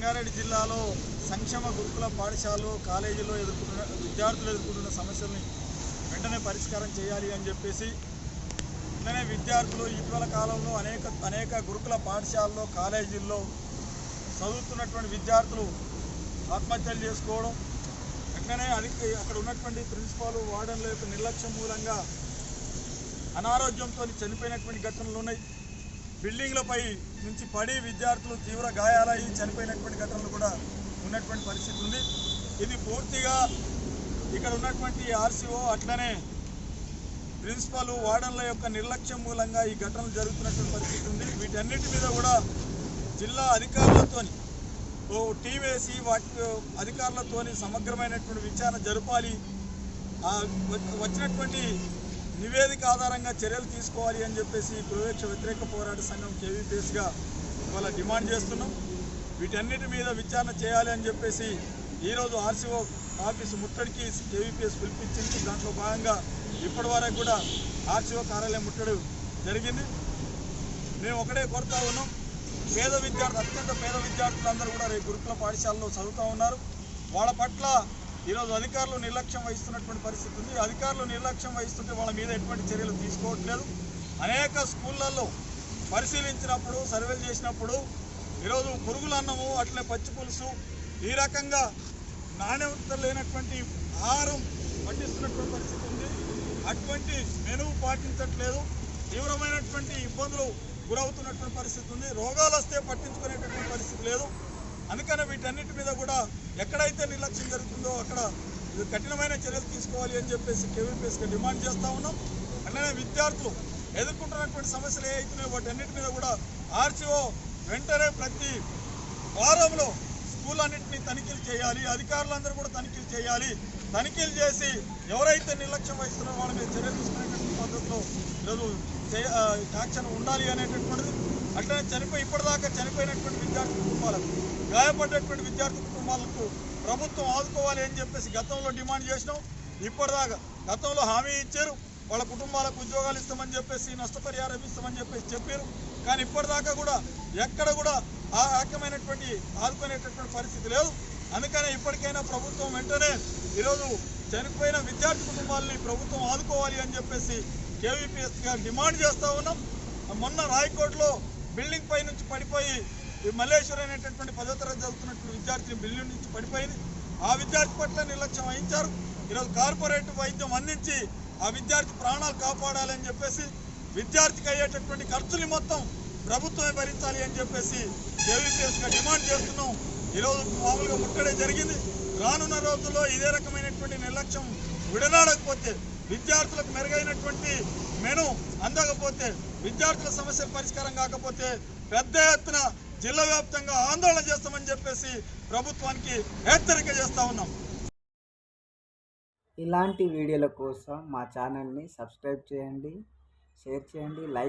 జిల్లాలో సంక్షేమ గురుకుల పాఠశాలలు కాలేజీలో ఎదుర్కొంటున్న విద్యార్థులు ఎదుర్కొంటున్న సమస్యల్ని వెంటనే పరిష్కారం చేయాలి అని చెప్పేసి వెంటనే విద్యార్థులు ఇటీవల కాలంలో అనేక అనేక గురుకుల పాఠశాలలో కాలేజీల్లో చదువుతున్నటువంటి విద్యార్థులు ఆత్మహత్యలు చేసుకోవడం వెంటనే అది అక్కడ ఉన్నటువంటి ప్రిన్సిపాల్ వార్డన్ల యొక్క నిర్లక్ష్యం మూలంగా అనారోగ్యంతో చనిపోయినటువంటి ఘటనలు ఉన్నాయి. బిల్డింగ్లపై నుంచి పడి విద్యార్థులు తీవ్ర గాయాలయ్యి చనిపోయినటువంటి ఘటనలు కూడా ఉన్నటువంటి పరిస్థితి ఉంది. ఇది పూర్తిగా ఇక్కడ ఉన్నటువంటి ఆర్సీఓ అట్లనే ప్రిన్సిపల్ వార్డన్ల యొక్క నిర్లక్ష్యం మూలంగా ఈ ఘటనలు జరుగుతున్నటువంటి పరిస్థితి ఉంది. వీటన్నిటి మీద కూడా జిల్లా అధికారులతోని ఓ టీం వేసి వాటి అధికారులతోని సమగ్రమైనటువంటి విచారణ జరపాలి. వచ్చినటువంటి నివేదిక ఆధారంగా చర్యలు తీసుకోవాలి అని చెప్పేసి ప్రవేక్ష వ్యతిరేక పోరాట సంఘం కేవీపీఎస్గా ఇవాళ డిమాండ్ చేస్తున్నాం. వీటన్నిటి మీద విచారణ చేయాలి అని చెప్పేసి ఈరోజు ఆర్సీఓ ఆఫీసు ముట్టడికి కేవీపీఎస్ పిలిపించింది. దాంట్లో భాగంగా ఇప్పటి వరకు కూడా ఆర్సీఓ కార్యాలయం ముట్టడు జరిగింది. మేము ఒకటే కోరుతా ఉన్నాం. పేద విద్యార్థులు అత్యంత పేద విద్యార్థులందరూ కూడా రేపు గురుకుల పాఠశాలలో చదువుతూ ఉన్నారు. వాళ్ళ పట్ల ఈరోజు అధికారులు నిర్లక్ష్యం వహిస్తున్నటువంటి పరిస్థితి ఉంది. అధికారులు నిర్లక్ష్యం వహిస్తుంటే వాళ్ళ మీద ఎటువంటి చర్యలు తీసుకోవట్లేదు. అనేక స్కూళ్ళల్లో పరిశీలించినప్పుడు సర్వేలు చేసినప్పుడు ఈరోజు పురుగుల అన్నము అట్లే పచ్చి పులుసు ఈ రకంగా నాణ్యత లేనటువంటి ఆహారం పట్టిస్తున్నటువంటి పరిస్థితి ఉంది. అటువంటి మెను పాటించట్లేదు. తీవ్రమైనటువంటి ఇబ్బందులు గురవుతున్నటువంటి పరిస్థితి ఉంది. రోగాలు వస్తే పట్టించుకునేటటువంటి పరిస్థితి లేదు. అందుకనే వీటన్నిటి మీద కూడా ఎక్కడైతే నిర్లక్ష్యం జరుగుతుందో అక్కడ కఠినమైన చర్యలు తీసుకోవాలి అని చెప్పేసి కేవీపీఎస్గా డిమాండ్ చేస్తూ ఉన్నాం. అట్లనే విద్యార్థులు ఎదుర్కొంటున్నటువంటి సమస్యలు ఏవైతున్నాయో వాటన్నిటి మీద కూడా ఆర్సీఓ వెంటనే ప్రతి వారంలో స్కూళ్ళన్నింటినీ తనిఖీలు చేయాలి అధికారులందరూ కూడా తనిఖీలు చేయాలి. తనిఖీలు చేసి ఎవరైతే నిర్లక్ష్యం వహిస్తున్నారో వాళ్ళ మీద చర్యలు తీసుకునేటువంటి పద్ధతిలో ఈరోజు యాక్షన్ ఉండాలి అనేటటువంటిది అట్లనే చనిపోయి ఇప్పటిదాకా చనిపోయినటువంటి విద్యార్థి కుటుంబాలకు గాయపడ్డటువంటి విద్యార్థి కుటుంబాలకు ప్రభుత్వం ఆదుకోవాలి అని చెప్పేసి గతంలో డిమాండ్ చేసినాం. ఇప్పటిదాకా గతంలో హామీ ఇచ్చారు. వాళ్ళ కుటుంబాలకు ఉద్యోగాలు ఇస్తామని చెప్పేసి నష్టపరిహారం ఇస్తామని చెప్పేసి చెప్పారు. కానీ ఇప్పటిదాకా కూడా ఎక్కడ కూడా ఆ రకమైనటువంటి ఆదుకునేటటువంటి పరిస్థితి లేదు. అందుకనే ఇప్పటికైనా ప్రభుత్వం వెంటనే ఈరోజు చనిపోయిన విద్యార్థి కుటుంబాలని ప్రభుత్వం ఆదుకోవాలి అని చెప్పేసి కేవీపీఎస్గా డిమాండ్ చేస్తూ ఉన్నాం. మొన్న రాయకోట్లో బిల్డింగ్ పై నుంచి పడిపోయి మల్లేశ్వర్ అనేటటువంటి పదో తరగతి చదువుతున్నటువంటి విద్యార్థి బిల్డింగ్ నుంచి పడిపోయింది ఆ విద్యార్థి పట్ల నిర్లక్ష్యం వహించారు. ఈరోజు కార్పొరేట్ వైద్యం అందించి ఆ విద్యార్థి ప్రాణాలు కాపాడాలని చెప్పేసి విద్యార్థికి అయ్యేటటువంటి ఖర్చుని మొత్తం ప్రభుత్వమే భరించాలి అని చెప్పేసి కేవీపీఎస్గా డిమాండ్ చేస్తున్నాం. ఈరోజు మామూలుగా ముట్టడే జరిగింది. రానున్న రోజుల్లో ఇదే రకమైనటువంటి నిర్లక్ష్యం విడనాడకపోతే విద్యార్థులకు మెరుగైనటువంటి మెను అందకపోతే విద్యార్థుల సమస్య పరిష్కారం కాకపోతే పెద్ద ఎత్తున జిల్లా వ్యాప్తంగా ఆందోళన చేస్తామని చెప్పేసి ప్రభుత్వానికి హెచ్చరిక చేస్తా ఉన్నాం. ఇలాంటి వీడియోల కోసం మా ఛానల్ని సబ్స్క్రైబ్ చేయండి షేర్ చేయండి లైక్